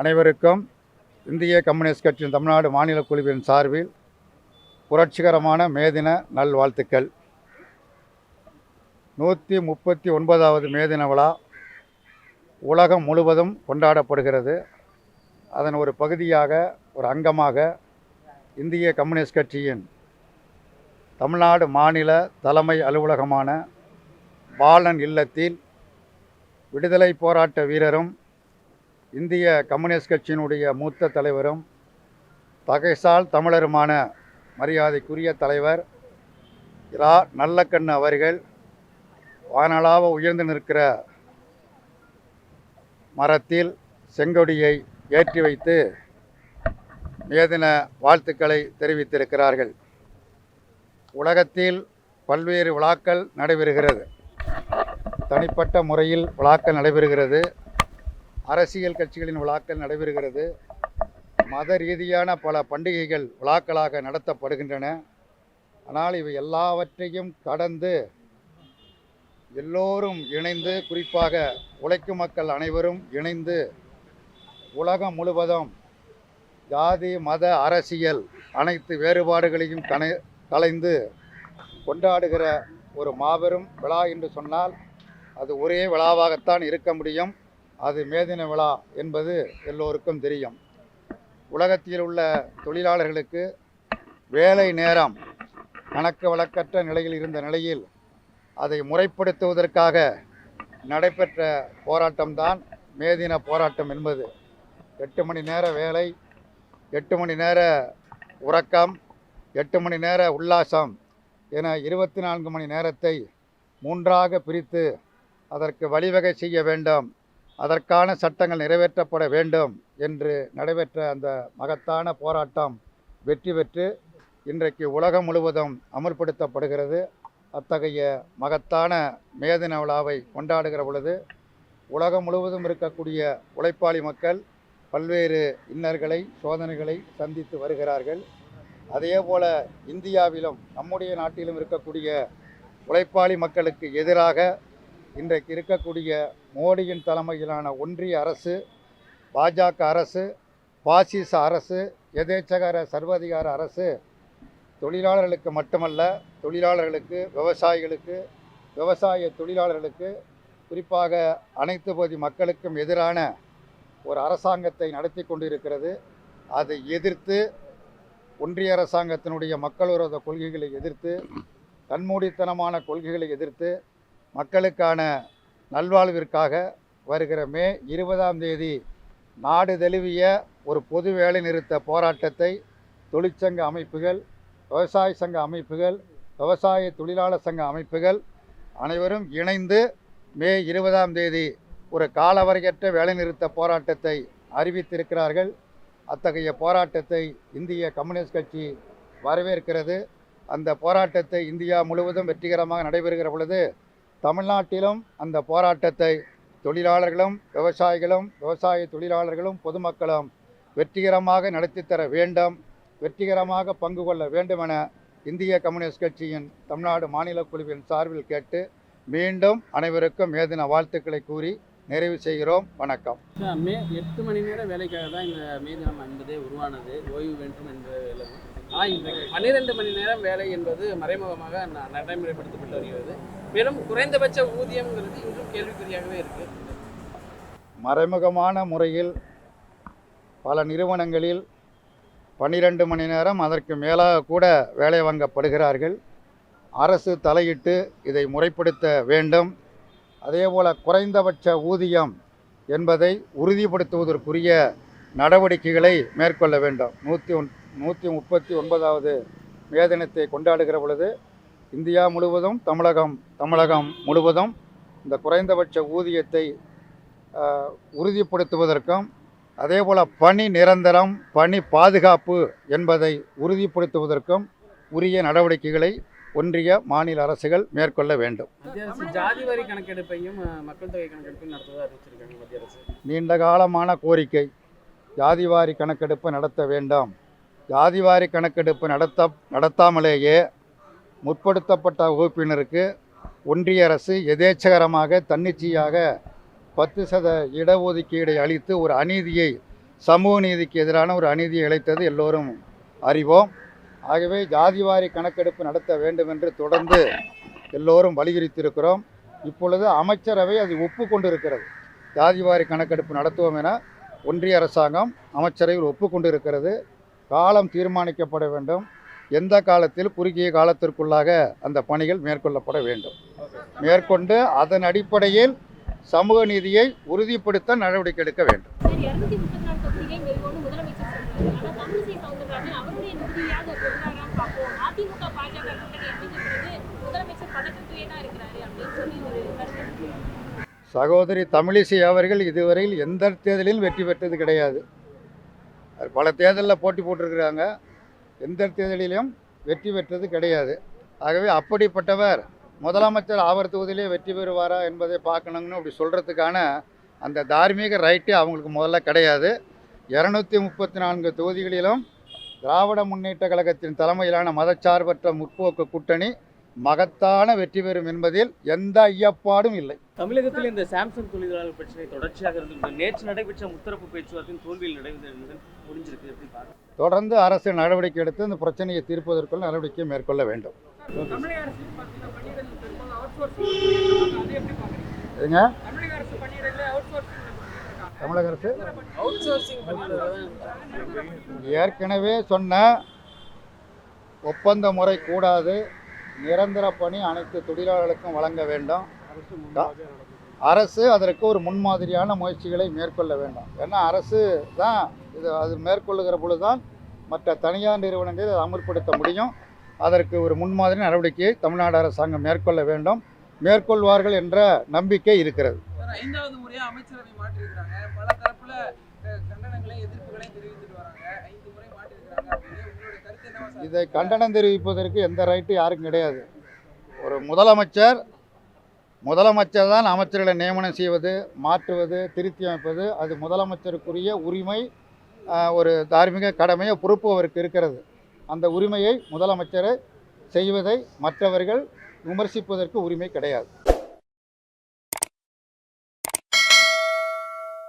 அனைவருக்கும் இந்திய கம்யூனிஸ்ட் கட்சியின் தமிழ்நாடு மாநில குழுவின் சார்பில் புரட்சிகரமான மேதின நல்வாழ்த்துக்கள். நூற்றி முப்பத்தி ஒன்பதாவது மேதின விழா உலகம் முழுவதும் கொண்டாடப்படுகிறது. அதன் ஒரு பகுதியாக ஒரு அங்கமாக இந்திய கம்யூனிஸ்ட் கட்சியின் தமிழ்நாடு மாநில தலைமை அலுவலகமான பாலன் இல்லத்தில் விடுதலை போராட்ட வீரரும் இந்திய கம்யூனிஸ்ட் கட்சியினுடைய மூத்த தலைவரும் தகைசால் தமிழருமான மரியாதைக்குரிய தலைவர் இரா நல்லக்கண்ணு அவர்கள் வானளாவ உயர்ந்து நிற்கிற மரத்தில் செங்கொடியை ஏற்றி வைத்து மேதின வாழ்த்துக்களை தெரிவித்திருக்கிறார்கள். உலகத்தில் பல்வேறு விழாக்கள் நடைபெறுகிறது. தனிப்பட்ட முறையில் விழாக்கள் நடைபெறுகிறது. அரசியல் கட்சிகளின் விழாக்கள் நடைபெறுகிறது. மத ரீதியான பல பண்டிகைகள் விழாக்களாக நடத்தப்படுகின்றன. ஆனால் இவை எல்லாவற்றையும் கடந்து எல்லோரும் இணைந்து குறிப்பாக உழைக்கும் மக்கள் அனைவரும் இணைந்து உலகம் முழுவதும் ஜாதி மத அரசியல் அனைத்து வேறுபாடுகளையும் கனை கலைந்து கொண்டாடுகிற ஒரு மாபெரும் விழா என்று சொன்னால் அது ஒரே விழாவாகத்தான் இருக்க முடியும். அது மேதின விழா என்பது எல்லோருக்கும் தெரியும். உலகத்தில் உள்ள தொழிலாளர்களுக்கு வேலை நேரம் கணக்கு வழக்கற்ற நிலையில் இருந்த நிலையில் அதை முறைப்படுத்துவதற்காக நடைபெற்ற போராட்டம்தான் மேதின போராட்டம் என்பது. எட்டு மணி நேர வேலை எட்டு மணி நேர உறக்கம் எட்டு மணி நேர உல்லாசம் என இருபத்தி நான்கு மணி நேரத்தை மூன்றாக பிரித்து அதற்கு வழிவகை செய்ய வேண்டும். அதற்கான சட்டங்கள் நிறைவேற்றப்பட வேண்டும் என்று நடைபெற்ற அந்த மகத்தான போராட்டம் வெற்றி பெற்று இன்றைக்கு உலகம் முழுவதும் அமுல்படுத்தப்படுகிறது. அத்தகைய மகத்தான மேதின விழாவை கொண்டாடுகிற பொழுது உலகம் முழுவதும் இருக்கக்கூடிய உழைப்பாளி மக்கள் பல்வேறு இன்னர்களை சோதனைகளை சந்தித்து வருகிறார்கள். அதே போல இந்தியாவிலும் நம்முடைய நாட்டிலும் இருக்கக்கூடிய உழைப்பாளி மக்களுக்கு எதிராக இன்றைக்கு இருக்கக்கூடிய மோடியின் தலைமையிலான ஒன்றிய அரசு பாஜக அரசு பாசிச அரசு எதேச்சகர சர்வாதிகார அரசு தொழிலாளர்களுக்கு மட்டுமல்ல தொழிலாளர்களுக்கு விவசாயிகளுக்கு விவசாய தொழிலாளர்களுக்கு குறிப்பாக அனைத்து பகுதி மக்களுக்கும் எதிரான ஒரு அரசாங்கத்தை நடத்தி கொண்டிருக்கிறது. அதை எதிர்த்து ஒன்றிய அரசாங்கத்தினுடைய மக்கள் விரோத கொள்கைகளை எதிர்த்து கண்மூடித்தனமான கொள்கைகளை எதிர்த்து மக்களுக்கான நல்வாழ்விற்காக வருகிற மே இருபதாம் தேதி நாடு தழுவிய ஒரு பொது வேலை நிறுத்த போராட்டத்தை தொழிற்சங்க அமைப்புகள் விவசாய சங்க அமைப்புகள் விவசாய தொழிலாளர் சங்க அமைப்புகள் அனைவரும் இணைந்து மே இருபதாம் தேதி ஒரு காலவரையற்ற வேலைநிறுத்த போராட்டத்தை அறிவித்திருக்கிறார்கள். அத்தகைய போராட்டத்தை இந்திய கம்யூனிஸ்ட் கட்சி வரவேற்கிறது. அந்த போராட்டத்தை இந்தியா முழுவதும் வெற்றிகரமாக நடைபெறுகிற பொழுது தமிழ்நாட்டிலும் அந்த போராட்டத்தை தொழிலாளர்களும் விவசாயிகளும் விவசாய தொழிலாளர்களும் பொதுமக்களும் வெற்றிகரமாக நடத்தித்தர வேண்டும் வெற்றிகரமாக பங்கு கொள்ள வேண்டும் என இந்திய கம்யூனிஸ்ட் கட்சியின் தமிழ்நாடு மாநில குழுவின் சார்பில் கேட்டு மீண்டும் அனைவருக்கும் மேதின வாழ்த்துக்களை கூறி நிறைவு செய்கிறோம். வணக்கம். மே எட்டு மணி நேர வேலைக்காக தான் இந்த மே தினம் என்பதே உருவானது ஓய்வு வேண்டும் என்ற ஆனால் இந்த பன்னிரெண்டு மணி நேரம் வேலை என்பது மறைமுகமாக நடைமுறைப்படுத்தப்பட்டு வருகிறது. மேலும் குறைந்தபட்ச ஊதியம்ங்கிறது இன்றும் கேள்விக்குறியாகவே இருக்கு. மறைமுகமான முறையில் பல நிறுவனங்களில் பன்னிரண்டு மணி நேரம் அதற்கு மேலாக கூட வேலை வாங்கப்படுகிறார்கள். அரசு தலையிட்டு இதை முறைப்படுத்த வேண்டும். அதேபோல் குறைந்தபட்ச ஊதியம் என்பதை உறுதிப்படுத்துவதற்குரிய நடவடிக்கைகளை மேற்கொள்ள வேண்டும். நூற்றி ஒன் நூற்றி முப்பத்தி ஒன்பதாவது மே தினத்தை கொண்டாடுகிற பொழுது இந்தியா முழுவதும் தமிழகம் தமிழகம் முழுவதும் இந்த குறைந்தபட்ச ஊதியத்தை உறுதிப்படுத்துவதற்கும் அதேபோல் பணி நிரந்தரம் பணி பாதுகாப்பு என்பதை உறுதிப்படுத்துவதற்கும் உரிய நடவடிக்கைகளை ஒன்றிய மாநில அரசுகள் மேற்கொள்ள வேண்டும். ஜாதி வாரி கணக்கெடுப்பையும் மக்கள் தொகை கணக்கெடுப்பையும் நடத்துவதாக அறிவிச்சிருக்காங்க மத்திய அரசு. நீண்ட காலமான கோரிக்கை ஜாதிவாரி கணக்கெடுப்பு நடத்த வேண்டாம். ஜாதிவாரி கணக்கெடுப்பு நடத்த நடத்தாமலேயே முற்படுத்தப்பட்ட வகுப்பினருக்கு ஒன்றிய அரசு எதேச்சகரமாக தன்னிச்சையாக பத்து சத இடஒதுக்கீடை அளித்து ஒரு அநீதியை சமூக நீதிக்கு எதிரான ஒரு அநீதியை இழைத்தது எல்லோரும் அறிவோம். ஆகவே ஜாதிவாரி கணக்கெடுப்பு நடத்த வேண்டும் என்று தொடர்ந்து எல்லோரும் வலியுறுத்தியிருக்கிறோம். இப்பொழுது அமைச்சரவை அது ஒப்புக்கொண்டிருக்கிறது. ஜாதிவாரி கணக்கெடுப்பு நடத்துவோம் என ஒன்றிய அரசாங்கம் அமைச்சரவையில் ஒப்புக்கொண்டிருக்கிறது. காலம் தீர்மானிக்கப்பட வேண்டும். எந்த காலத்தில் குறுகிய காலத்திற்குள்ளாக அந்த பணிகள் மேற்கொள்ளப்பட வேண்டும். மேற்கொண்டு அதன் அடிப்படையில் சமூக நீதியை உறுதிப்படுத்த நடவடிக்கை எடுக்க வேண்டும். சகோதரி தமிழிசை அவர்கள் இதுவரையில் எந்த தேர்தலிலும் வெற்றி பெற்றது கிடையாது. அது பல தேர்தலில் போட்டி போட்டிருக்கிறாங்க. எந்த தேர்தலிலும் வெற்றி பெற்றது கிடையாது. ஆகவே அப்படிப்பட்டவர் முதலமைச்சர் ஆவர் தொகுதியிலே வெற்றி பெறுவாரா என்பதை பார்க்கணுங்கன்னு அப்படி சொல்கிறதுக்கான அந்த தார்மீக ரைட்டு அவங்களுக்கு முதல்ல கிடையாது. இரநூத்தி முப்பத்தி நான்கு தொகுதிகளிலும் திராவிட முன்னேற்ற கழகத்தின் தலைமையிலான மதச்சார்பற்ற முற்போக்கு கூட்டணி மகத்தான வெற்றி பெறும் என்பதில் எந்த ஐயப்பாடும் இல்லை. தமிழகத்தில் இந்த சாம்சங் தொழிலாளர் பிரச்சனை தொடர்ச்சியாக இருந்தது நேற்று நடைபெற்ற முத்தரப்பு பேச்சுவார்த்தையின் தோல்வியில் முடிஞ்சிருக்கு. தொடர்ந்து அரசு நடவடிக்கை எடுத்து இந்த பிரச்சனையை தீர்ப்பதற்குள் நடவடிக்கை மேற்கொள்ள வேண்டும். இதுங்க தமிழக அரசு ஏற்கனவே சொன்ன ஒப்பந்த முறை கூடாது. நிரந்தர பணி அனைத்து தொழிலாளர்களுக்கும் வழங்க வேண்டும். அரசு அதற்கு ஒரு முன்மாதிரியான முயற்சிகளை மேற்கொள்ள வேண்டும். ஏன்னா அரசு தான் இது அது மேற்கொள்ளுகிற பொழுதுதான் மற்ற தனியார் நிறுவனங்களை அதை அமல்படுத்த முடியும். அதற்கு ஒரு முன்மாதிரி நடவடிக்கையை தமிழ்நாடு அரசாங்கம் மேற்கொள்ள வேண்டும். மேற்கொள்வார்கள் என்ற நம்பிக்கை இருக்கிறது. ஐந்தாவது முறையா அமைச்சரவை மாற்றிருக்கிறாங்க பல தரப்புல அஹ், கண்டனங்களையும் இதை கண்டனம் தெரிவிப்பதற்கு எந்த ரைட்டும் யாருக்கும் கிடையாது. ஒரு முதலமைச்சர் முதலமைச்சர் தான் அமைச்சர்களை நியமனம் செய்வது மாற்றுவது திருத்தி அமைப்பது அது முதலமைச்சருக்குரிய உரிமை ஒரு தார்மீக கடமையை பொறுப்பு அவருக்கு இருக்கிறது. அந்த உரிமையை முதலமைச்சரை செய்வதை மற்றவர்கள் விமர்சிப்பதற்கு உரிமை கிடையாது.